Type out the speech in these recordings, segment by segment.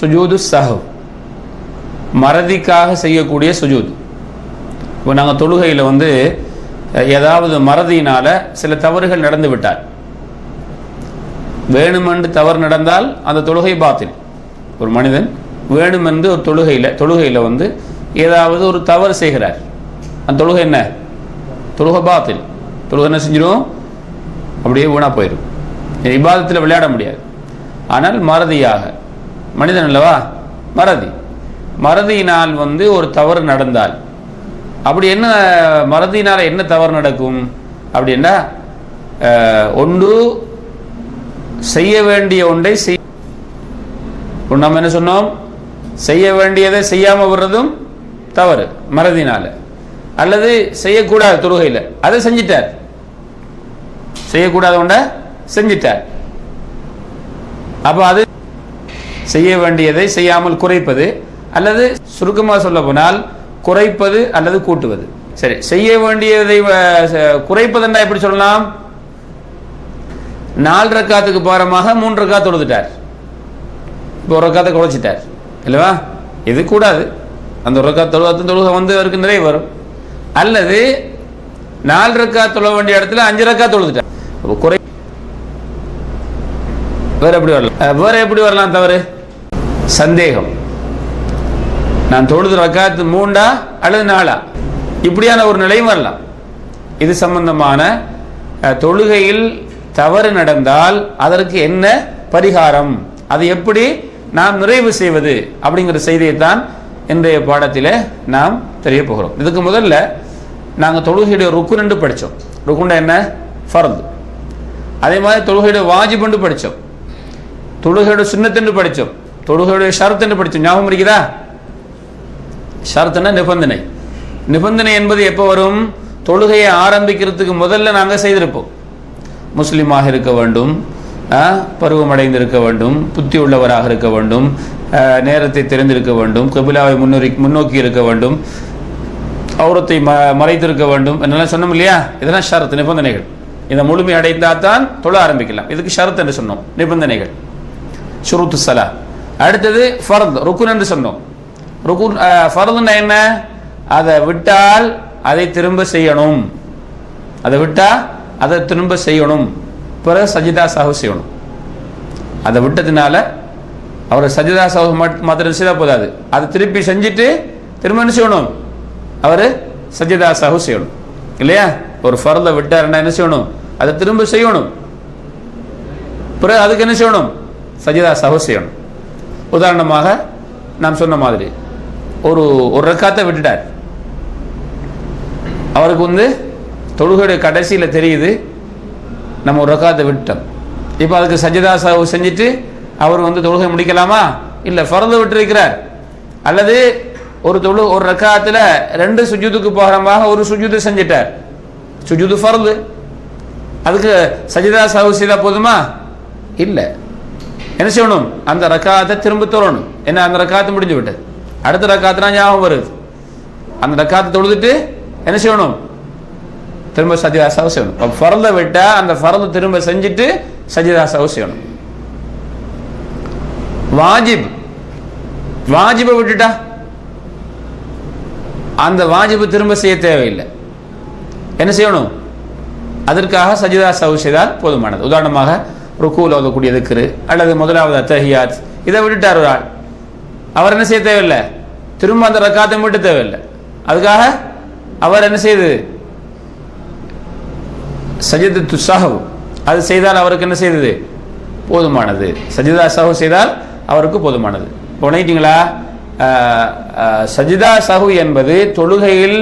சுஜூது சஹவ் மறதிக்காக செய்யக்கூடிய சுஜூத் இப்போ நாங்கள் தொழுகையில் வந்து ஏதாவது மறதியினால் சில தவறுகள் நடந்து விட்டால் வேணுமென்று தவறு நடந்தால் அந்த தொழுகை பாத்தில். ஒரு மனிதன் வேணுமென்று ஒரு தொழுகையில் தொழுகையில் வந்து ஏதாவது ஒரு தவறு செய்கிறார். அந்த தொழுகை என்ன? தொழுகை பாத்தில். தொழுகை என்ன செஞ்சிடும் அப்படியே வீணாக போயிடும் இபாதத்தில் விளையாட முடியாது. ஆனால் மறதியாக மனிதன் அல்லவா? மறதி. மறதியினால் வந்து ஒரு தவறு நடந்தால். அப்படி என்ன மறதியினால் என்ன தவறு நடக்கும்? அப்படின்னா ஒன்று செய்ய வேண்டிய ஒன்றை செய் நம்ம என்ன சொன்னோம்? செய்ய வேண்டியதை செய்யாமல் விடுறதும் தவறு மறதினால. அல்லது செய்யக்கூடாது தொழுகையில். அதை செஞ்சிட்டார். செய்யக்கூடாத ஒன்றை செஞ்சிட்டார். அப்போ அது செய்ய வேண்டியதை செய்யாமல் குறைப்பது அல்லது சுருக்கமாக சொல்ல போனால் குறைப்பது அல்லது கூட்டுவது. சரி செய்ய வேண்டியதை அஹ், குறைப்பதுன்னா எப்படி சொல்லலாம்? நாலு ரக்காத்துக்கு பாரமாக மூன்று ரக்கா தொழுதுட்டார். இப்போ ஒரு ரக்காத்தை குறைச்சிட்டார். இல்லைவா? இது கூடாது. அந்த ஒரு ரக்கா தொழுவத்து தொழுகை வந்து அவருக்கு நிறைய வரும். அல்லது நாலு ரக்கா தொழ வேண்டிய இடத்துல அஞ்சு ரக்கா தொழுதுட்டார். குறை வேற எப்படி வரலாம்? வேற எப்படி வரலாம் தவறு? சந்தேகம். நான் தொழுது ரக்காத்து மூண்டா அல்லது நாலா? இப்படியான ஒரு நிலையும் வரலாம். இது சம்பந்தமான தொழுகையில் தவறு நடந்தால் அதற்கு என்ன பரிகாரம்? அது எப்படி நாம் நிறைவு செய்வது? அப்படிங்கிற செய்தியை தான் இன்றைய பாடத்தில் நாம் தெரிய போகிறோம். இதுக்கு முதல்ல நாங்கள் தொழுகையுடைய ருக்குன்னு படித்தோம் ருக்குண்டா என்ன? ஃபர்து. அதே மாதிரி தொழுகையுடைய வாஜிபண்டு படித்தோம் தொழுகையோட சுண்ணத்துன்னு படித்தோம் தொழுகையுடைய ஷரத்துன்னு படித்தோம் ஞாபகம் இருக்குதா? ஷரத்துன்னா நிபந்தனை. நிபந்தனை என்பது எப்போ வரும்? தொழுகையை ஆரம்பிக்கிறதுக்கு முதல்ல நாங்கள் செய்திருப்போம். முஸ்லீமாக இருக்க வேண்டும் பருவமடைந்திருக்க பருவமடைந்து இருக்க வேண்டும் புத்தி உள்ளவராக இருக்க வேண்டும் நேரத்தை தெரிந்திருக்க வேண்டும் கபிலாவை முன்னோரி முன்னோக்கி இருக்க வேண்டும் அவுரத்தை ம மறைத்திருக்க வேண்டும் என்னெல்லாம் சொன்னோம் இல்லையா? இதெல்லாம் ஷரத்து நிபந்தனைகள். இதை முழுமை அடைந்தால் தான் தொழ ஆரம்பிக்கலாம். இதுக்கு ஷரத் என்று சொன்னோம். நிபந்தனைகள். ஷுருத்து சலா. அடுத்தது ஃபர்த் ருக்குன் என்று சொன்னோம். ருக்குன் ஃபர்துன்னா என்ன? அதை விட்டால் அதை திரும்ப செய்யணும். அதை விட்டா அதை திரும்ப செய்யணும். பிறகு சஜிதா சாஹு செய்யணும். அதை விட்டதுனால அவர் சஜிதா சாஹு மாத்திரம் செய்தால் போதாது. அதை திருப்பி செஞ்சுட்டு திரும்ப என்ன செய்யணும்? அவர் சஜிதா சாஹு செய்யணும். இல்லையா? ஒரு ஃபரதை விட்டாருன்னா என்ன செய்யணும்? அதை திரும்ப செய்யணும். பிறகு அதுக்கு என்ன செய்யணும்? சஜிதா சாஹு செய்யணும். உதாரணமாக நாம் சொன்ன மாதிரி ஒரு ஒரு ரக்காத்தை விட்டுட்டார். அவருக்கு வந்து தொழுகையுடைய கடைசியில் தெரியுது நம்ம ஒரு ரக்காத்தை விட்டோம் இப்போ அதுக்கு சஜிதா சாவு செஞ்சுட்டு அவர் வந்து தொழுகை முடிக்கலாமா? இல்லை ஃபரது விட்டுருக்கிறார். அல்லது ஒரு தொழு ஒரு ரக்காத்தில் ரெண்டு சுஜூதுக்கு போகிறமாக ஒரு சுஜூது செஞ்சிட்டார். சுஜூது பிறந்து அதுக்கு சஜிதா சாவு செய்தால் போதுமா? இல்லை. என்ன செய்யணும்? அந்த ரக்காத்தை திரும்ப தொழணும். என்ன அந்த ரக்காத்து முடிஞ்சு விட்டது. அடுத்த ரக்காத்துனா ஞாபகம் வருது. அந்த ரக்காத்தை தொழுதுட்டு என்ன செய்யணும்? திரும்ப சஜிதாசாவை செய்யணும். அப்போ ஃபரதை விட்டா அந்த ஃபரதை திரும்ப செஞ்சுட்டு சஜிதா செய்யணும். வாஜிப். வாஜிபை விட்டுட்டா? அந்த வாஜிபு திரும்ப செய்ய தேவையில்லை. என்ன செய்யணும்? அதற்காக சஜிதா சவு செய்தால் போதுமானது. உதாரணமாக ருக்கூவில் ஓதக்கூடிய திக்ரு அல்லது முதலாவது அத்தஹியாத் இதை விட்டுட்டார் ஒரு ஆள். அவர் என்ன செய்ய தேவையில்லை? திரும்ப அந்த ரக்காத்தை விட்டு தேவையில்லை. அதுக்காக அவர் என்ன செய்து? சஜிதத்து சஹவு அது செய்தால் அவருக்கு என்ன செய்தது? போதுமானது. சஜிதா சஹு செய்தால் அவருக்கு போதுமானது. உணர்த்தீங்களா சஜிதா சஹு என்பது தொழுகையில்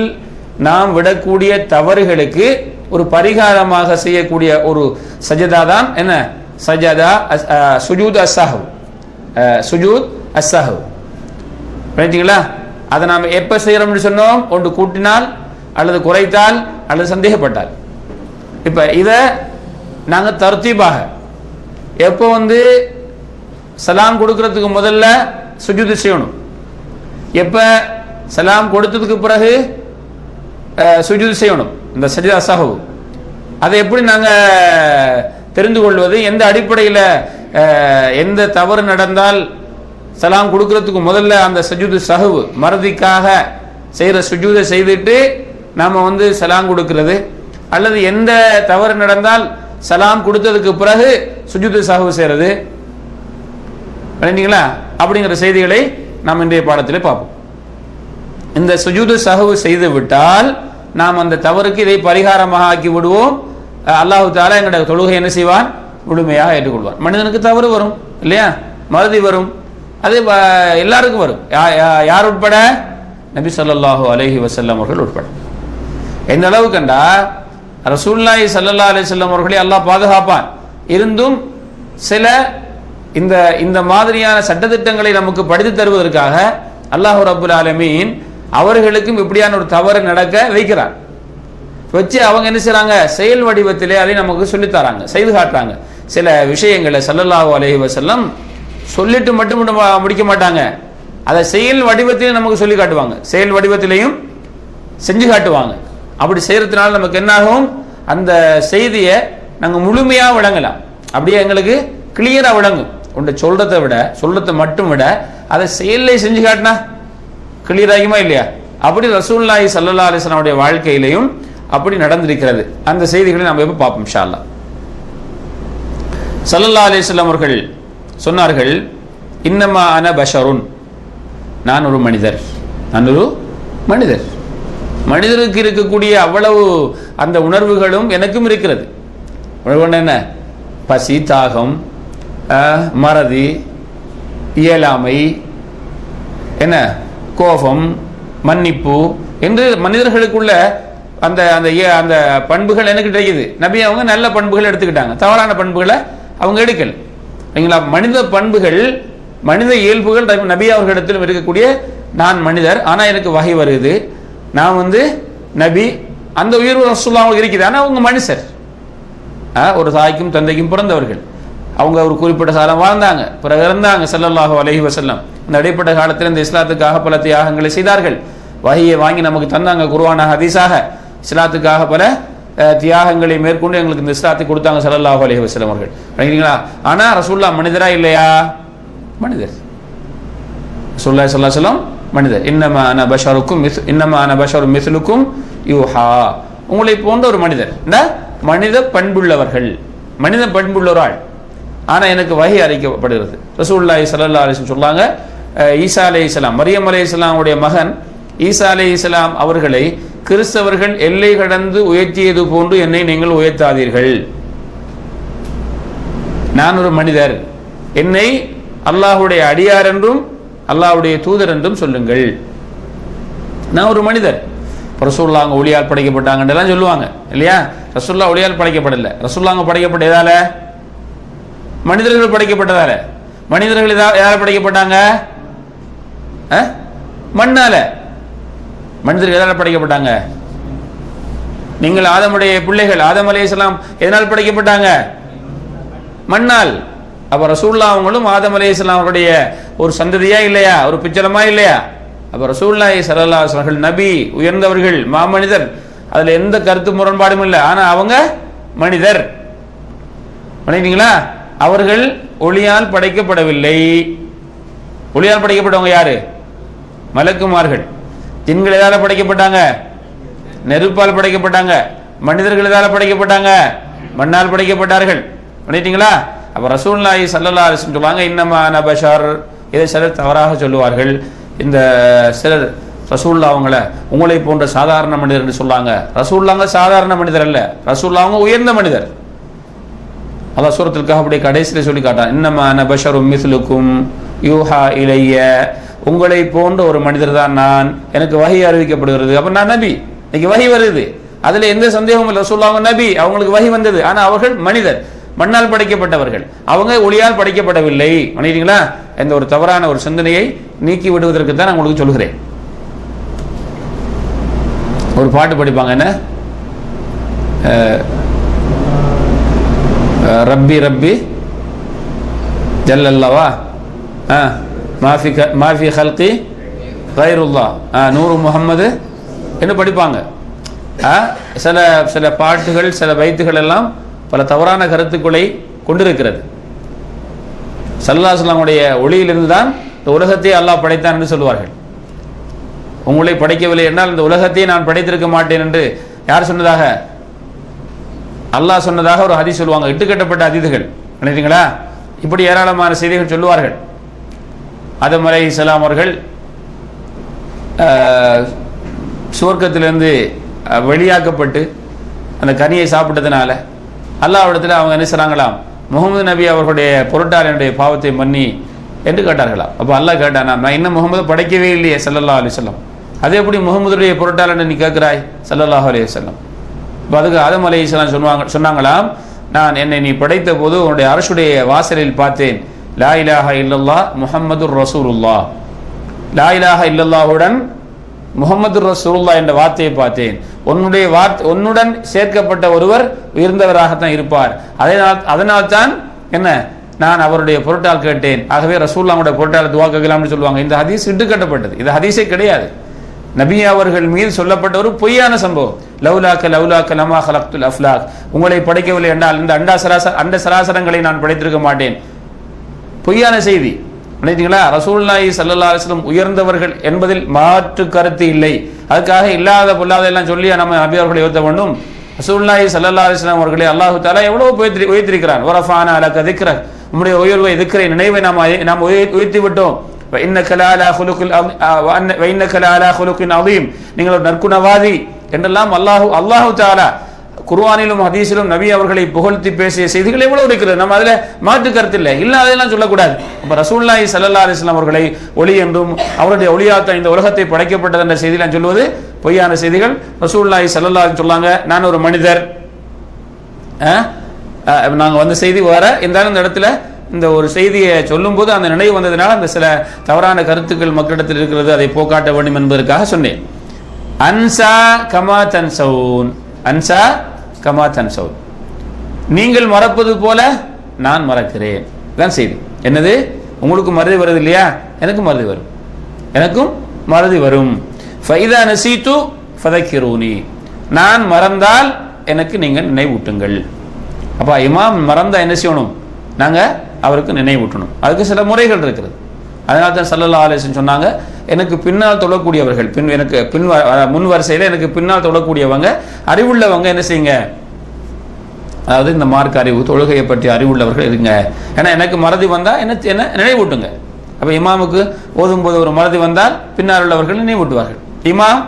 நாம் விடக்கூடிய தவறுகளுக்கு ஒரு பரிகாரமாக செய்யக்கூடிய ஒரு சஜிதா தான். என்ன? சஜாதா அஸ்- சுஜூத் அஸ்ஸஹு சுஜூத் அஸ்ஸஹு ரைட்டுங்களா அதை நாம் எப்போ செய்கிறோம்னு சொன்னோம் ஒன்று கூட்டினால் அல்லது குறைத்தால் அல்லது சந்தேகப்பட்டால். இப்போ இதை நாங்கள் தர்த்தீபாக எப்போ வந்து சலாம் கொடுக்கறதுக்கு முதல்ல சுஜூது செய்யணும். எப்போ சலாம் கொடுத்ததுக்கு பிறகு uh, அஹ், சுஜூது செய்யணும் இந்த சஜிதா சாஹு அதை எப்படி நாங்கள் தெரிந்து கொள்வது எந்த அடிப்படையில் எந்த தவறு நடந்தால் சலாம் கொடுக்கறதுக்கு முதல்ல அந்த சஜூது சஹவு மறதிக்காக செய்கிற சுஜூதை செய்துட்டு நாம் வந்து சலாம் கொடுக்கறது. அல்லது எந்த தவறு நடந்தால் சலாம் கொடுத்ததுக்கு பிறகு சுஜூது சஹவு செய்கிறது விளங்கிங்களா அப்படிங்கிற செய்திகளை நாம் இன்றைய பாடத்திலே பார்ப்போம். இந்த சுஜூது சஹவு செய்து விட்டால் நாம் அந்த தவறுக்கு இதை பரிகாரமாக ஆக்கி விடுவோம். அல்லாஹு தாலா எங்களுடைய தொழுகை என்ன செய்வான்? முழுமையாக ஏற்றுக்கொள்வான். மனிதனுக்கு தவறு வரும் இல்லையா? மருதி வரும். அது வ- எல்லாருக்கும் வரும். யா- யா- யார் உட்பட? நபி சொல்லாஹு அலஹி வசல்லம் அவர்கள் உட்பட. எந்த அளவு கண்டா ரசூல்லாய் சல்லல்லா அலிசல்லம் அவர்களை அல்லாஹ் பாதுகாப்பான். இருந்தும் சில இந்த இந்த மாதிரியான சட்டத்திட்டங்களை நமக்கு படித்து தருவதற்காக அல்லாஹ் ரபுல் ஆலமீன் அவர்களுக்கும் இப்படியான ஒரு தவறு நடக்க வைக்கிறார். வச்சு அவங்க என்ன செய்கிறாங்க செயல் வடிவத்திலே அதை நமக்கு சொல்லி தராங்க செய்து காட்டுறாங்க. சில விஷயங்களை சல்லல்லாஹு அலஹி வசல்லம் சொல்லிட்டு மட்டும் முடிக்க மாட்டாங்க. அதை செயல் வடிவத்திலையும் நமக்கு சொல்லி காட்டுவாங்க. செயல் வடிவத்திலையும் செஞ்சு காட்டுவாங்க. அப்படி செய்யறதுனால நமக்கு என்னாகும் அந்த செய்தியை நாங்கள் முழுமையாக விளங்கலாம். அப்படியே எங்களுக்கு கிளியராக விளங்கும். உன்னை சொல்கிறத விட சொல்கிறத மட்டும் விட அதை செயல்ல செஞ்சு காட்டினா கிளியராகுமா இல்லையா? அப்படி ரசூல்லாஹி சல்லா அலிஸ்லாமுடைய வாழ்க்கையிலையும் அப்படி நடந்திருக்கிறது. அந்த செய்திகளை நாம் எப்போ பார்ப்போம் ஷால்லா சல்லல்லா அலிஸ்லாம் அவர்கள் சொன்னார்கள் இன்னமா அன பஷருன். நான் ஒரு மனிதர். நான் ஒரு மனிதர். மனிதருக்கு இருக்கக்கூடிய அவ்வளவு அந்த உணர்வுகளும் எனக்கும் இருக்கிறது. உணர்வு என்ன? பசி தாகம் மறதி இயலாமை என்ன? கோபம் மன்னிப்பு என்று மனிதர்களுக்குள்ள அந்த அந்த இய- அந்த பண்புகள் எனக்கு கிடைக்குது. நபி அவங்க நல்ல பண்புகள் எடுத்துக்கிட்டாங்க. தவறான பண்புகளை அவங்க எடுக்கல. சரிங்களா? மனித பண்புகள் மனித இயல்புகள் நபி- அவர்களிடத்திலும் இருக்கக்கூடிய நான் மனிதர் ஆனால் எனக்கு வகை வருது. நான் வந்து நபி அந்த உயர்வு ரசூல்லா அவங்களுக்கு இருக்குது. ஆனால் அவங்க மனுஷர். ஆ, ஒரு தாய்க்கும் தந்தைக்கும் பிறந்தவர்கள். அவங்க ஒரு குறிப்பிட்ட காலம் வாழ்ந்தாங்க. பிறகு இருந்தாங்க ஸல்லல்லாஹு அலைஹி வசல்லம் இந்த இடைப்பட்ட காலத்தில் இந்த இஸ்லாத்துக்காக பல தியாகங்களை செய்தார்கள். வகையை வாங்கி நமக்கு தந்தாங்க குருவான ஹதீஸாக. இஸ்லாத்துக்காக பல தியாகங்களை மேற்கொண்டு எங்களுக்கு இந்த இஸ்லாத்தை கொடுத்தாங்க ஸல்லல்லாஹு அலைஹி வசலம் அவர்கள். சரிங்களா ஆனா ரசூல்லா மனிதரா இல்லையா? மனிதர். ரசூல்லா சல்லா சொல்லம் மனிதர். இன்னமா அன பஷாருக்கும் மிஸ் இன்னமா அன பஷாரு மிஸ்லுக்கும் யூஹா. உங்களை போன்ற ஒரு மனிதர். இந்த மனித பண்புள்ளவர்கள். மனித பண்புள்ள ஆள். ஆனா எனக்கு வகை அளிக்கப்படுகிறது ரசூல்லாய் சல்லா அலைஹி சொல்லாங்க ஈசா அஹ், இஸ்லாம் மரியம் மரியம் இஸ்லாமுடைய மகன் ஈசா அலைஹிஸ்ஸலாம் அவர்களை கிறிஸ்தவர்கள் எல்லை கடந்து உயர்த்தியது போன்று என்னை நீங்கள் உயர்த்தாதீர்கள். நான் ஒரு மனிதர். என்னை அல்லாஹுடைய அடியார் என்றும் அல்லாஹ்வுடைய தூதர் என்றும் சொல்லுங்கள். நான் ஒரு மனிதர். ரசூல்லாங்க ஒளியால் படைக்கப்பட்டாங்கன்றெல்லாம் சொல்லுவாங்க. இல்லையா? ரசூல்லா ஒளியால் படைக்கப்படல. ரசூல்லாங்க படைக்கப்பட்ட எதால? மனிதர்கள் படைக்கப்பட்டதால. மனிதர்கள் எதா யாரால் படைக்கப்பட்டாங்க? மண்ணால. மனிதர்கள் எதனால் படைக்கப்பட்டாங்க? நீங்கள் ஆதமுடைய பிள்ளைகள் ஆதம் அலைஹிஸ்ஸலாம் எதனால் படைக்கப்பட்டாங்க? மண்ணால். அப்ப ரசூல்லா அவங்களும் ஆதம் அலைஹிஸ்ஸலாம் அவருடைய ஒரு சந்ததியா இல்லையா? ஒரு பிச்சலமா இல்லையா? அப்ப ரசூல்லாய் சரல்லா அவர்கள் நபி உயர்ந்தவர்கள் மாமனிதர் அதுல எந்த கருத்து முரண்பாடும் இல்லை. ஆனா அவங்க மனிதர். பண்ணிட்டீங்களா அவர்கள் ஒளியால் படைக்கப்படவில்லை. ஒளியால் படைக்கப்பட்டவங்க யாரு? மலக்குமார்கள். ஜின்கள் எதால படைக்கப்பட்டாங்க. நெருப்பால் படைக்கப்பட்டாங்க. மனிதர்கள் எதால படைக்கப்பட்டாங்க. மண்ணால் படைக்கப்பட்டார்கள். பண்ணிட்டீங்களா அப்ப ரசூல்லாயி சல்லல்லா அலைஹி சொல்லுவாங்க இன்னமா அன இதை சிலர் தவறாக சொல்லுவார்கள். இந்த சிலர் ரசூல்லா அவங்கள உங்களை போன்ற சாதாரண மனிதர் என்று சொல்லாங்க ரசூல்லாங்க சாதாரண மனிதர் அல்ல. ரசூல்லா அவங்க உயர்ந்த மனிதர். அல்லாஹ் சூரத்திற்காக அப்படியே கடைசியில் சொல்லி காட்டான் இன்னமான பஷரும் மிஸ்லுக்கும் யூஹா இளைய உங்களை போன்ற ஒரு மனிதர் தான் நான். எனக்கு வகை அறிவிக்கப்படுகிறது. அப்ப நான் நபி. இன்னைக்கு வகை வருது. அதுல எந்த சந்தேகமும் இல்லை. சொல்லுவாங்க நபி. அவங்களுக்கு வகை வந்தது. ஆனா அவர்கள் மனிதர். மண்ணால் படைக்கப்பட்டவர்கள். அவங்க ஒளியால் படைக்கப்படவில்லை. பண்ணிட்டீங்களா இந்த ஒரு தவறான ஒரு சிந்தனையை நீக்கி விடுவதற்கு தான் நான் உங்களுக்கு சொல்கிறேன் ஒரு பாட்டு படிப்பாங்க என்ன? ரப்பி ரப்பி. ஜல்லல்லவா? ஆ. மாஃபி மாஃபி ஹல்கி கைருல்லா ஆ நூறு முகம்மது என்று படிப்பாங்க ஆ சில சில பாட்டுகள் சில வைத்துகள் எல்லாம் பல தவறான கருத்துக்களை கொண்டிருக்கிறது சல்லாஸ்லாமுடைய ஒளியிலிருந்து தான் இந்த உலகத்தை அல்லாஹ் படைத்தான் என்று சொல்வார்கள் உங்களை படைக்கவில்லை என்றால் இந்த உலகத்தை நான் படைத்திருக்க மாட்டேன் என்று யார் சொன்னதாக? அல்லாஹ் சொன்னதாக ஒரு ஹதி சொல்லுவாங்க. இட்டுக்கட்டப்பட்ட அதிதிகள் நினைக்கிறீங்களா? இப்படி ஏராளமான செய்திகள் சொல்லுவார்கள். அதம் அலை இஸ்லாம் அவர்கள் சுவர்க்கத்திலேருந்து சுவர்க்கத்திலிருந்து வெளியாக்கப்பட்டு அந்த கனியை சாப்பிட்டதுனால அல்லாவிடத்தில் அவங்க என்ன செய்கிறாங்களாம் முகமது நபி அவர்களுடைய பொருட்டாளனுடைய பாவத்தை மன்னி என்று கேட்டார்களாம். அப்போ அல்லாஹ் கேட்டானா நான் இன்னும் முகமது படைக்கவே இல்லையே சல்லல்லா அலி சொல்லம் அது எப்படி முகமதுடைய பொருட்டாளன் நீ கேட்குறாய் சல்லல்லாஹ் அலி சொல்லம் இப்போ அதுக்கு ஆதம் அலி இஸ்லாம் சொன்னாங்க சொன்னாங்களாம் நான் என்னை நீ படைத்த போது உன்னுடைய அரசுடைய வாசலில் பார்த்தேன். லா இலாஹ இல்லல்லா முஹம்மது ரசூலுல்லா லா இலாஹா இல்லல்லாவுடன் முகமது ரசூலுல்லா என்ற வார்த்தையை பார்த்தேன். உன்னுடைய வார்த்தை உன்னுடன் சேர்க்கப்பட்ட ஒருவர் உயர்ந்தவராகத்தான் இருப்பார். அதனால் அதனால் தான் என்ன? நான் அவருடைய பொருட்டால் கேட்டேன். ஆகவே ரசூல்லாவுடைய பொருட்டால் துவா கேட்கலாம்னு சொல்லுவாங்க. இந்த ஹதீஸ் இட்டுக்கட்டப்பட்டது. இது ஹதீஸே கிடையாது. நபி அவர்கள் மீது சொல்லப்பட்ட ஒரு பொய்யான சம்பவம். லவ்லாக்க லவ்லாக்க லமா ஹலக்துல் அஃப்லாக். உங்களை படைக்கவில்லை என்றால் இந்த அண்டா சராசர அண்ட சராசரங்களை நான் படைத்திருக்க மாட்டேன். பொய்யான செய்தி. நினைத்தீங்களா ரசூல்லாயி சல்லா அலிஸ்லம் உயர்ந்தவர்கள் என்பதில் மாற்று கருத்து இல்லை. அதுக்காக இல்லாத பொல்லாத எல்லாம் சொல்லி நம்ம நபி அவர்களை உயர்த்த வேண்டும். ரசூல்லாயி சல்லா அலிஸ்லாம் அவர்களே அல்லாஹு தாலா எவ்வளோ உயர்த்தி உயர்த்திருக்கிறான் உரஃபான அலக்க திக்ர. நம்முடைய உயர்வை திக்கிற நினைவை நாம் நாம் உயர்த்தி விட்டோம். நீங்கள் ஒரு நற்குணவாதி என்றெல்லாம் அல்லாஹு அல்லாஹு தாலா குர்வானிலும் ஹதீஸிலும் நபி அவர்களை புகழ்த்தி பேசிய செய்திகள் எவ்வளவு இருக்கிறது? நம்ம அதுல மாற்று கருத்து இல்லை. இல்லாதெல்லாம் சொல்லக்கூடாது. அப்ப ரசூல்லாய் சல்லா அலிஸ்லாம் அவர்களை ஒளி என்றும் அவருடைய ஒளியாத்த இந்த உலகத்தை படைக்கப்பட்டது என்ற செய்திலாம் சொல்லுவது பொய்யான செய்திகள். ரசூல்லாய் சல்லல்லா சொல்லாங்க நான் ஒரு மனிதர். நாங்கள் வந்த செய்தி வர இருந்தாலும் இந்த இடத்துல இந்த ஒரு செய்தியை சொல்லும்போது அந்த நினைவு வந்ததுனால அந்த சில தவறான கருத்துக்கள் மக்களிடத்தில் இருக்கிறது. அதை போக்காட்ட வேண்டும் என்பதற்காக சொன்னேன். அன்சா கமா தன்சவுன். அன்சா கமா தன்சவுத் நீங்கள் மறப்பது போல நான் மறக்கிறேன். தான் செய்தி. என்னது? உங்களுக்கு மறதி வருது இல்லையா? எனக்கும் மறதி வரும். எனக்கும் மறதி வரும். ஃபைதா நசீத்து ஃபதக்கிரூனி. நான் மறந்தால் எனக்கு நீங்கள் நினைவூட்டுங்கள். அப்போ இமாம் மறந்தால் என்ன செய்யணும்? நாங்கள் அவருக்கு நினைவூட்டணும். அதுக்கு சில முறைகள் இருக்கிறது. அதனால தான் சல்லல்லா ஆலேசன் சொன்னாங்க எனக்கு பின்னால் தொழக்கூடியவர்கள் பின் எனக்கு பின் முன் வரிசையில் எனக்கு பின்னால் தொழக்கூடியவங்க அறிவுள்ளவங்க என்ன செய்யுங்க? அதாவது இந்த மார்க் அறிவு தொழுகையை பற்றி அறிவுள்ளவர்கள் இருங்க. ஏன்னா எனக்கு மறதி வந்தால் என்ன என்ன நினைவூட்டுங்க. அப்போ இமாமுக்கு ஓதும்போது ஒரு மறதி வந்தால் பின்னால் உள்ளவர்கள் நினைவூட்டுவார்கள். இமாம்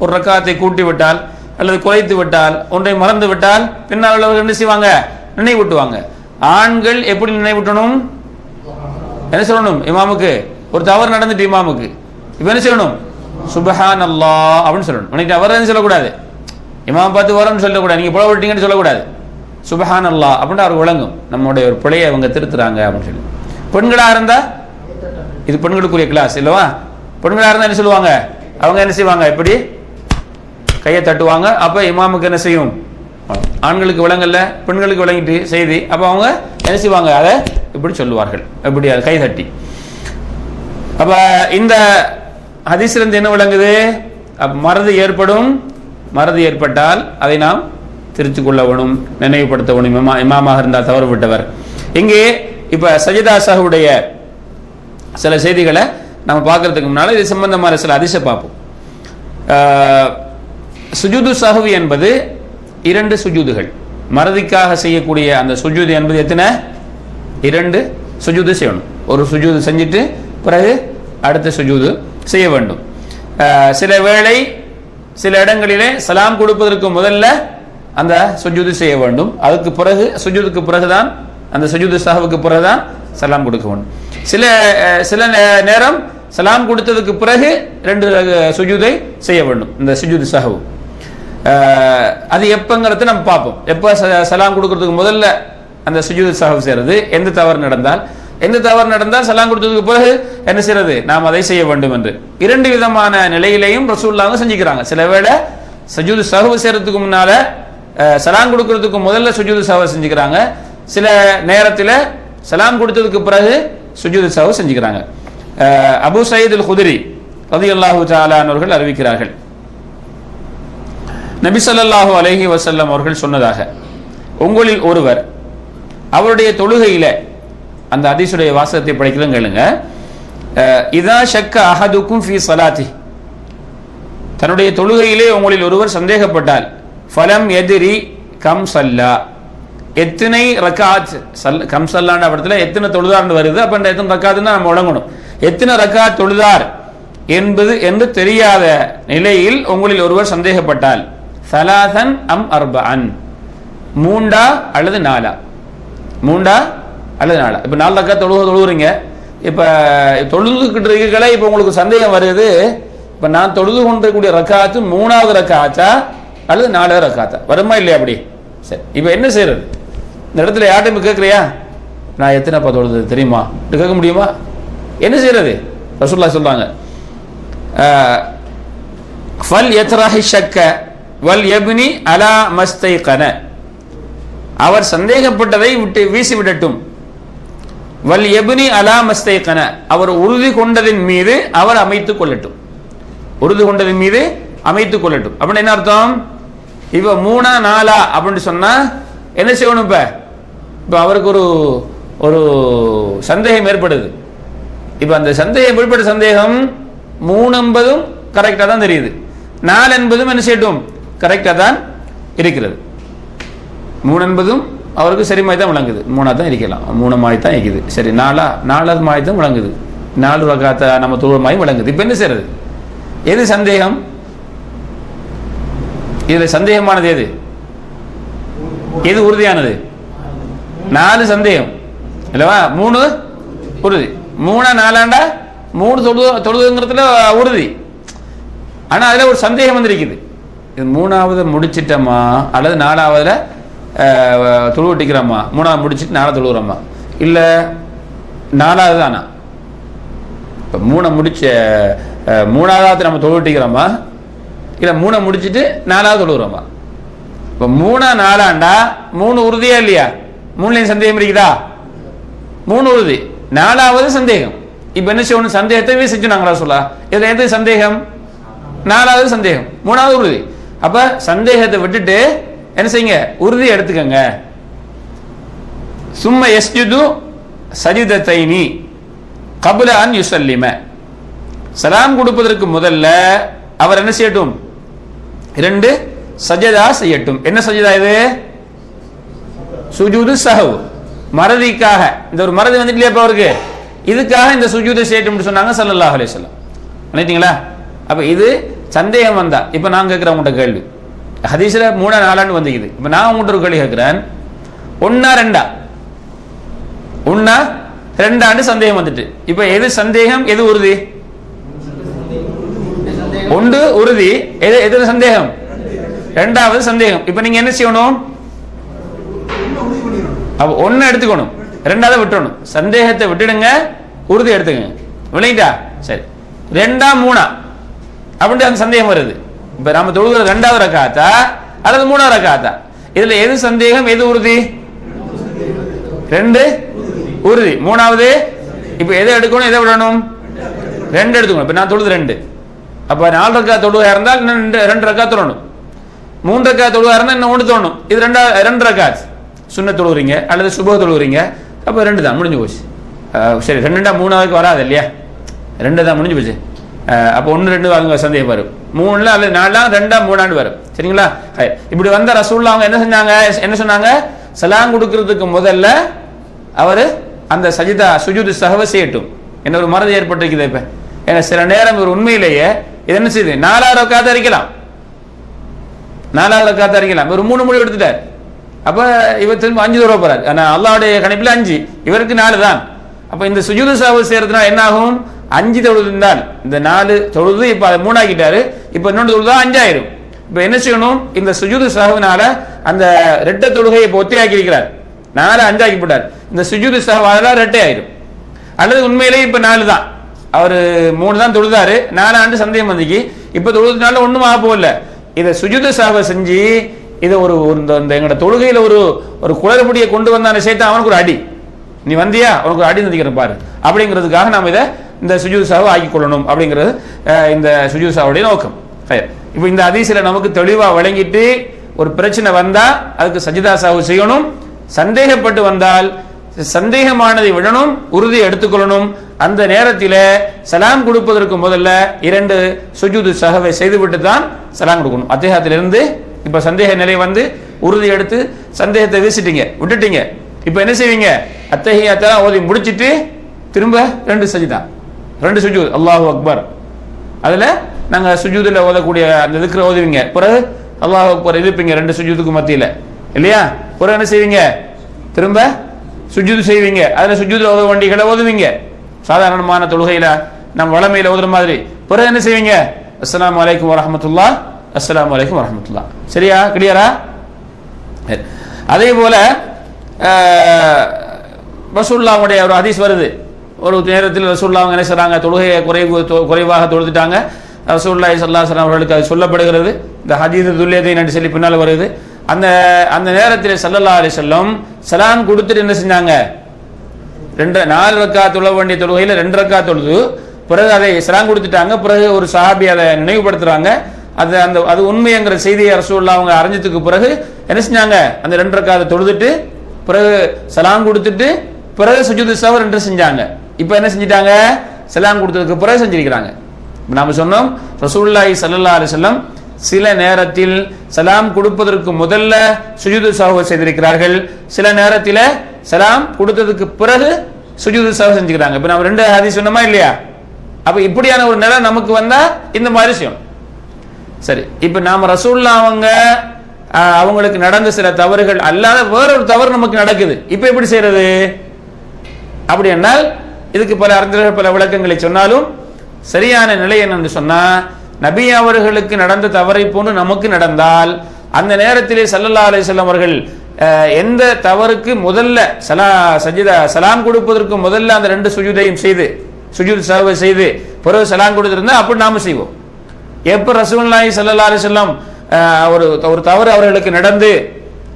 ஒரு ரக்காத்தை கூட்டி விட்டால் அல்லது குறைத்து விட்டால் ஒன்றை மறந்து விட்டால் பின்னால் உள்ளவர்கள் என்ன செய்வாங்க? நினைவூட்டுவாங்க. ஆண்கள் எப்படி நினைவூட்டணும்? என்ன சொல்லணும் இமாமுக்கு? ஒரு தவறு நடந்துட்டு இமாமுக்கு. இப்போ என்ன சொல்லணும் சுபஹான் அல்லா அப்படின்னு சொல்லணும். உனக்கு அவர் என்ன சொல்லக்கூடாது. இமாம் பார்த்து வரணும்னு சொல்லக்கூடாது. நீங்கள் புல விட்டீங்கன்னு சொல்லக்கூடாது. சுபஹான் அல்லா அப்படின்னு அவர் விளங்கும். நம்முடைய ஒரு பிழையை அவங்க திருத்துறாங்க அப்படின்னு சொல்லி. பெண்களாக இருந்தா? இது பெண்களுக்குரிய கிளாஸ் இல்லவா? பெண்களாக இருந்தால் என்ன சொல்லுவாங்க? அவங்க என்ன செய்வாங்க? இப்படி கையை தட்டுவாங்க. அப்போ இமாமுக்கு என்ன செய்யும்? ஆண்களுக்கு விளங்கல்ல பெண்களுக்கு விளங்கிட்டு செய்தி. அப்போ அவங்க என்ன செய்வாங்க? அதை இப்படி சொல்லுவார்கள். இப்படி அதை கை தட்டி. அப்ப இந்த ஹதீஸிலிருந்து என்ன விளங்குது? மறதி ஏற்படும். மறதி ஏற்பட்டால் அதை நாம் திருத்திக் கொள்ளவனும் நினைவுபடுத்தவனும் இமாமாக இருந்தால் தவறு விட்டவர். இங்கே இப்ப சஜிதா சாஹுடைய சில செய்திகளை நம்ம பார்க்கறதுக்கு முன்னால் இது சம்பந்தமான சில அதிசய பார்ப்போம். சுஜுது சுஜூது என்பது இரண்டு சுஜூதுகள். மறதிக்காக செய்யக்கூடிய அந்த சுஜூது என்பது எத்தனை? இரண்டு சுஜூது செய்யணும். ஒரு சுஜூது செஞ்சுட்டு பிறகு அடுத்த சுஜூது செய்ய வேண்டும். சில வேளை சில இடங்களிலே சலாம் கொடுப்பதற்கு முதல்ல அந்த சுஜூது செய்ய வேண்டும். அதுக்கு பிறகு சுஜூதுக்கு பிறகுதான் அந்த சுஜூது சஹவுக்கு பிறகுதான் சலாம் கொடுக்க வேண்டும். சில சில நே- நேரம் சலாம் கொடுத்ததுக்கு பிறகு ரெண்டு சுஜூதை செய்ய வேண்டும் இந்த சுஜூது சாஹு அது எப்பங்கிறத நம்ம பார்ப்போம். எப்போ ச- சலாம் கொடுக்கறதுக்கு முதல்ல அந்த சுஜூது சாஹு செய்யறது எந்த தவறு நடந்தால் எந்த தவறு நடந்தால் சலாம் கொடுத்ததுக்கு பிறகு என்ன செய்யறது? நாம் அதை செய்ய வேண்டும் என்று. இரண்டு விதமான நிலையிலையும் ரசூல்லாங்க செஞ்சுக்கிறாங்க. சில வேளை சஜூது சஹவு செய்யறதுக்கு முன்னால சலாம் கொடுக்கறதுக்கு முதல்ல சுஜூது சஹவு செஞ்சுக்கிறாங்க. சில நேரத்தில் சலாம் கொடுத்ததுக்கு பிறகு சுஜூது சஹவு செஞ்சுக்கிறாங்க. அஹ், அபு சயீத் அல் குதிரி ரதியல்லாஹு அவர்கள் அறிவிக்கிறார்கள். நபி சொல்லாஹு அலஹி வசல்லம் அவர்கள் சொன்னதாக உங்களில் ஒருவர் அவருடைய தொழுகையில அந்த அதிசுடைய வாசகத்தை படிக்கலாம் கேளுங்க. அஹ், இதா ஷக்க அஹதுக்கும் ஃபி சலாத்தி தன்னுடைய தொழுகையிலே உங்களில் ஒருவர் சந்தேகப்பட்டால் ஃபலம் எதிரி கம் சல்லா. எத்தனை ரக்காத் சல் கம் சல்லான படத்தில் எத்தனை தொழுதார்னு வருது அப்போ இந்த எத்தனை ரக்காத்துன்னு நம்ம வழங்கணும் எத்தனை ரக்காத் தொழுதார் என்பது என்று தெரியாத நிலையில் உங்களில் ஒருவர் சந்தேகப்பட்டால் சலாசன் அம் அர்பஅன். மூண்டா அல்லது நாலா? மூண்டா அல்லது நாளா இப்போ நாலு ரக்கா தொழுக தொழுகிறீங்க. இப்போ தொழுதுகிட்டு இருக்கீங்களே இப்போ உங்களுக்கு சந்தேகம் வருது. இப்போ நான் தொழுது கொண்டிருக்கக்கூடிய ரக்காத்து மூணாவது ரக்காத்தா அல்லது நாலாவது ரக்காத்தா? வருமா இல்லையா அப்படி? சரி இப்போ என்ன செய்யறது இந்த இடத்துல யார்ட்டும் கேட்குறியா? நான் எத்தனைப்பா தொழுது தெரியுமா? கேட்க முடியுமா? என்ன செய்யறது ரசூல்லா சொல்லுவாங்க ஃபல் எத்ராஹி ஷக்க வல் எபினி அலா மஸ்தைகன. அவர் சந்தேகப்பட்டதை விட்டு வீசி விடட்டும். வல் எபுனி அலா மஸ்தைகன. அவர் உறுதி கொண்டதின் மீது அவர் அமைத்துக் கொள்ளட்டும். உறுதி கொண்டதின் மீது அமைத்துக் கொள்ளட்டும். அப்படின்னு என்ன அர்த்தம்? இப்ப மூணா நாலா அப்படின்னு சொன்னா என்ன செய்யணும் இப்ப? இப்ப அவருக்கு ஒரு ஒரு சந்தேகம் ஏற்படுது. இப்ப அந்த சந்தேகம் வெளிப்பட்ட சந்தேகம் மூணு என்பதும் கரெக்டாக தான் தெரியுது. நாலு என்பதும் என்ன செய்யட்டும்? கரெக்டாக தான் இருக்கிறது. மூணு என்பதும் அவருக்கு சரி மாதிரி தான் விளங்குது. மூணாக தான் இருக்கலாம். மூணு மாதிரி தான் இருக்குது. சரி நாலா நாலாவது மாதிரி தான் விளங்குது. நாலு ரகாத்த நம்ம தொழில் மாதிரி விளங்குது. இப்போ என்ன செய்யறது? எது சந்தேகம்? இதுல சந்தேகமானது எது? எது உறுதியானது? நாலு சந்தேகம். இல்லவா? மூணு உறுதி. மூணா நாலாண்டா? மூணு தொழு தொழுதுங்கிறதுல உறுதி. ஆனா அதுல ஒரு சந்தேகம் வந்திருக்குது. இது மூணாவது முடிச்சிட்டோமா? அல்லது நாலாவதுல அஹ், தொழு மூணாவது முடிச்சிட்டு நாலாவது தொழுகிறோமா இல்லை நாலாவது தானா? இப்போ மூணை முடிச்ச மூணாவது நம்ம தொழு இல்லை மூணை முடிச்சிட்டு நாலாவது தொழுகிறோமா இப்போ மூணா நாலாண்டா மூணு உறுதியா இல்லையா? மூணுலையும் சந்தேகம் இருக்குதா? மூணு உறுதி. நாலாவது சந்தேகம். இப்போ என்ன செய்யணும்? சந்தேகத்தை செஞ்சுனாங்களா சொல்லா. இதில் எது சந்தேகம்? நாலாவது சந்தேகம். மூணாவது உறுதி. அப்போ சந்தேகத்தை விட்டுட்டு என்ன செய்யுங்க? உறுதி எடுத்துக்கங்க. சும்ம எஸ்ஜுது சஜிதத்தைனி கபுல அன் யுசல்லிம. சலாம் கொடுப்பதற்கு முதல்ல அவர் என்ன செய்யட்டும்? இரண்டு சஜதா செய்யட்டும். என்ன சஜதா இது? சுஜூது சஹவ். மறதிக்காக. இந்த ஒரு மறதி வந்துட்டு இல்லையா அவருக்கு? இதுக்காக இந்த சுஜூதை செய்யட்டும்னு சொன்னாங்க சல்லல்லாஹ் அலைஹி நினைத்தீங்களா அப்ப இது சந்தேகம் வந்தா. இப்ப நான் கேட்கிறேன் உங்கள்கிட்ட கேள்வி. ஹதீஸ்ல மூணா நாலான்னு வந்துக்குது. இப்ப நான் உங்கள்கிட்ட ஒரு கேள்வி கேட்கிறேன் ஒன்னா ரெண்டா? ஒன்னா ரெண்டாண்டு சந்தேகம் வந்துட்டு. இப்ப எது சந்தேகம் எது உறுதி? ஒன்று உறுதி. எது எது சந்தேகம்? ரெண்டாவது சந்தேகம். இப்ப நீங்க என்ன செய்யணும்? அப்ப ஒன்னு எடுத்துக்கணும். ரெண்டாவது விட்டுறணும். சந்தேகத்தை விட்டுடுங்க. உறுதி எடுத்துக்கங்க. விளையிட்டா சரி. ரெண்டா மூணா? அப்படின்ட்டு அந்த சந்தேகம் வருது. இப்ப நம்ம தொழுகிற ரெண்டாவது ரக்காத்தா அல்லது மூணாவது ரக்காத்தா? இதுல எது சந்தேகம்? எது உறுதி? ரெண்டு? உறுதி. மூணாவது? இப்ப எதை எடுக்கணும்? எதை விடணும்? ரெண்டு எடுத்துக்கணும். இப்ப நான் தொழுது ரெண்டு. அப்ப நாலு ரக்கா தொழுவாக இருந்தால் இன்னும் ரெண்டு ரெண்டு ரக்கா தொழணும். மூணு ரக்கா தொழுவாக இருந்தால் இன்னும் ஒன்று தோணும் இது ரெண்டா ரெண்டு ரக்கா சுண்ண தொழுகிறீங்க அல்லது சுப தொழுகிறீங்க. அப்போ ரெண்டு தான் முடிஞ்சு போச்சு. சரி ரெண்டுண்டா மூணாவதுக்கு வராது இல்லையா? ரெண்டு தான் முடிஞ்சு போச்சு. அப்போ ஒன்று ரெண்டு வாங்க சந்தேகம் வரும். மூணுல அல்லது நாலாம் ரெண்டா மூணாண்டு வரும். சரிங்களா? இப்படி வந்த ரசூல்லா அவங்க என்ன செஞ்சாங்க என்ன சொன்னாங்க? சலாம் கொடுக்கறதுக்கு முதல்ல அவர் அந்த சஜிதா சுஜூது சஹவ செய்யட்டும். என்ன ஒரு மறதி ஏற்பட்டிருக்குது இப்ப. ஏன்னா சில நேரம் ஒரு உண்மையிலேயே இது என்ன செய்யுது? நாலாயிரம் காத்த அறிக்கலாம் நாலாவது காத்த அறிக்கலாம் ஒரு மூணு மொழி எடுத்துட்டார். அப்ப இவர் திரும்ப அஞ்சு தூரம் போறாரு. ஆனா அல்லாவுடைய கணிப்புல அஞ்சு. இவருக்கு நாலு தான். அப்ப இந்த சுஜூது சாவு செய்யறதுனால என்ன ஆகும்? அஞ்சு தொழுது இருந்தால் இந்த நாலு தொழுது இப்ப அதை மூணாக்கிட்டாரு இப்ப இன்னொன்று தொழுதா அஞ்சாயிரும். இப்ப என்ன செய்யணும்? இந்த சுஜூது சாகுனால அந்த ரெட்டை தொழுகையை இப்ப ஒத்தையாக்கி இருக்கிறார் நாலு அஞ்சாக்கி போட்டார். இந்த சுஜூது சாவால ரெட்டை ஆயிரும் அல்லது உண்மையிலேயே இப்ப நாலு தான். அவர் மூணு தான் தொழுதாரு. நாலு ஆண்டு சந்தேகம் வந்துக்கு இப்ப தொழுதுனால ஒண்ணும் ஆக போகல. இதை சுஜுத சாக செஞ்சு இதை ஒரு இந்த- இந்த எங்களோட தொழுகையில ஒரு ஒரு குளறுபடியை கொண்டு வந்தான சேர்த்து அவனுக்கு ஒரு அடி. நீ வந்தியா? உனக்கு ஒரு அடி நதிக்கிறேன் பாரு. அப்படிங்கிறதுக்காக நாம் இதை இந்த சுஜூசாவை சாவை கொள்ளணும் அப்படிங்கிறது இந்த சுஜூசாவுடைய நோக்கம். இப்போ இந்த அதிசயில நமக்கு தெளிவாக வழங்கிட்டு ஒரு பிரச்சனை வந்தால் அதுக்கு சஜிதா சாவு செய்யணும். சந்தேகப்பட்டு வந்தால் சந்தேகமானதை விடணும் உறுதி எடுத்துக்கொள்ளணும். அந்த நேரத்தில் சலாம் கொடுப்பதற்கு முதல்ல இரண்டு சுஜூது சகவை செய்துவிட்டு தான் சலாம் கொடுக்கணும். அத்தியாயத்திலிருந்து இப்போ சந்தேக நிலை வந்து உறுதி எடுத்து சந்தேகத்தை வீசிட்டீங்க விட்டுட்டீங்க. இப்போ என்ன செய்வீங்க? அத்தகையத்தெல்லாம் ஓதி முடிச்சிட்டு திரும்ப ரெண்டு சஜிதா. ரெண்டு சுஜூத் அல்லாஹு அக்பர் அதுல நாங்க சுஜூதுல ஓதக்கூடிய அந்த இதுக்கு ஓதுவீங்க. பிறகு அல்லாஹ் அக்பர் இருப்பீங்க ரெண்டு சுஜூதுக்கு மத்தியில. இல்லையா? பிறகு என்ன செய்வீங்க? திரும்ப சுஜூது செய்வீங்க. அதுல சுஜூதில் ஓத வண்டிகளை ஓதுவீங்க. சாதாரணமான தொழுகையில நம்ம வளமையில ஓதுற மாதிரி. பிறகு என்ன செய்வீங்க? அஸ்லாம் அலைக்கும் வரமத்துல்லா அஸ்லாம் அலைக்கும் வரமத்துல்லா சரியா? கிளியரா அதே போல ரசூல்லாவுடைய ஒரு ஹதீஸ் வருது. ஒரு நேரத்தில் ரசூல்லா அவங்க என்ன செய்றாங்க தொழுகையை குறைவு தொ- குறைவாக தொழுதுட்டாங்க. ரசூல்லாய் சல்லாஹ் அவர்களுக்கு அது சொல்லப்படுகிறது. இந்த ஹஜீது துல்லியதை நன்றி சொல்லி பின்னால் வருது அந்த அந்த நேரத்தில் சல்லல்லா அலி செல்லம் சலாம் கொடுத்துட்டு என்ன செஞ்சாங்க? ரெண்டு நாலு ரக்கா தொழ வேண்டிய தொழுகையில் ரெண்டு ரக்கா தொழுது பிறகு அதை சலாம் கொடுத்துட்டாங்க. பிறகு ஒரு சஹாபி அதை நினைவுபடுத்துறாங்க. அது அந்த அது உண்மைங்கிற செய்தியை ரசூல்லா அவங்க அறிஞ்சதுக்கு பிறகு என்ன செஞ்சாங்க? அந்த ரெண்டு ரக்கா அதை தொழுதுட்டு பிறகு சலாம் கொடுத்துட்டு பிறகு சுஜூது சவர் ரெண்டு செஞ்சாங்க. இப்போ என்ன செஞ்சிட்டாங்க? சலாம் கொடுத்ததுக்கு பிறகு செஞ்சிருக்கிறாங்க. இப்போ நாம் சொன்னோம் ரசூல்லாய் சல்லா அலைஹி சில நேரத்தில் சலாம் கொடுப்பதற்கு முதல்ல சுஜூது சாகுவ செய்திருக்கிறார்கள். சில நேரத்தில் சலாம் கொடுத்ததுக்கு பிறகு சுஜிது சாகு செஞ்சுக்கிறாங்க. இப்போ நம்ம ரெண்டு ஹதீஸ் சொன்னோமா இல்லையா? அப்போ இப்படியான ஒரு நிலை நமக்கு வந்தால் இந்த மாதிரி செய்யணும் சரி இப்போ நாம ரசூல்லா அவங்க அவங்களுக்கு நடந்த சில தவறுகள் அல்லாத வேற ஒரு தவறு நமக்கு நடக்குது. இப்போ எப்படி செய்யறது அப்படி என்னால் இதுக்கு பல அறிஞர்கள் பல விளக்கங்களை சொன்னாலும் சரியான நிலை என்னன்னு சொன்னா நபி அவர்களுக்கு நடந்த தவறை போன்று நமக்கு நடந்தால் அந்த நேரத்திலே சல்லல்லா அலைஹிஸ்ஸலாம் அவர்கள் அஹ், எந்த தவறுக்கு முதல்ல சலா சஜிதா சலாம் கொடுப்பதற்கு முதல்ல அந்த ரெண்டு சுஜுதையும் செய்து சுஜூத் சர்வை செய்து பிறகு சலாம் கொடுத்துருந்தா அப்படி நாம செய்வோம். எப்ப ரசூல்லாய் சல்லா அலைஹி வஸல்லம் ஒரு ஒரு தவறு அவர்களுக்கு நடந்து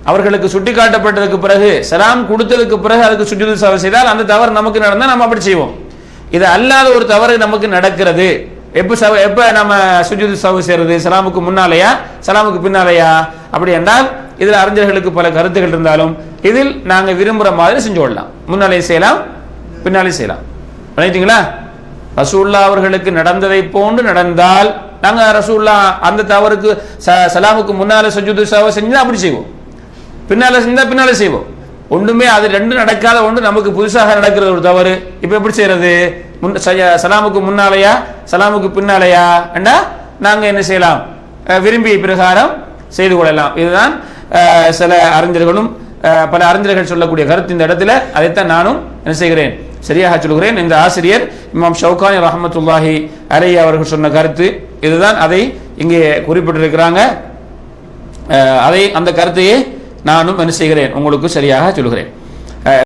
அவர்களுக்கு சுட்டி காட்டப்பட்டதுக்கு பிறகு சலாம் கொடுத்ததுக்கு பிறகு அதுக்கு சுஜூது செய்தால் அந்த தவறு நமக்கு நடந்தால் நம்ம அப்படி செய்வோம். இது அல்லாத ஒரு தவறு நமக்கு நடக்கிறது. எப்ப சவ எப்ப நம்ம சுஜித் சர்வை செய்யறது? சலாமுக்கு முன்னாலேயா? சலாமுக்கு பின்னாலேயா? அப்படி என்றால் இதில் அறிஞர்களுக்கு பல கருத்துகள் இருந்தாலும் இதில் நாங்கள் விரும்புகிற மாதிரி செஞ்சு கொள்ளலாம். முன்னாலே செய்யலாம் பின்னாலே செய்யலாம். பண்ணிட்டீங்களா ரசூல்லா அவர்களுக்கு நடந்ததை போன்று நடந்தால் நாங்கள் ரசூல்லா அந்த தவறுக்கு ச- சலாமுக்கு முன்னாலே சுஜித் சவ செஞ்சு அப்படி செய்வோம். பின்னால செஞ்சா பின்னால செய்வோம். ஒன்றுமே அது ரெண்டு நடக்காத ஒன்று நமக்கு புதுசாக நடக்கிறது ஒரு தவறு. இப்ப எப்படி செய்யறது? முன் சலாமுக்கு முன்னாலையா? சலாமுக்கு பின்னாலையா? என்றா நாங்க என்ன செய்யலாம்? விரும்பிய பிரகாரம் செய்து கொள்ளலாம். இதுதான் சில அறிஞர்களும் பல அறிஞர்கள் சொல்லக்கூடிய கருத்து இந்த இடத்துல. அதைத்தான் நானும் என்ன செய்கிறேன்? சரியாக சொல்கிறேன். இந்த ஆசிரியர் இமாம் ஷவுகானி ரஹமத்துல்லாஹி அலை அவர்கள் சொன்ன கருத்து. இதுதான் அதை இங்கே குறிப்பிட்டிருக்கிறாங்க. அதை அந்த கருத்தையே நானும் என்ன செய்கிறேன்? உங்களுக்கு சரியாக சொல்கிறேன்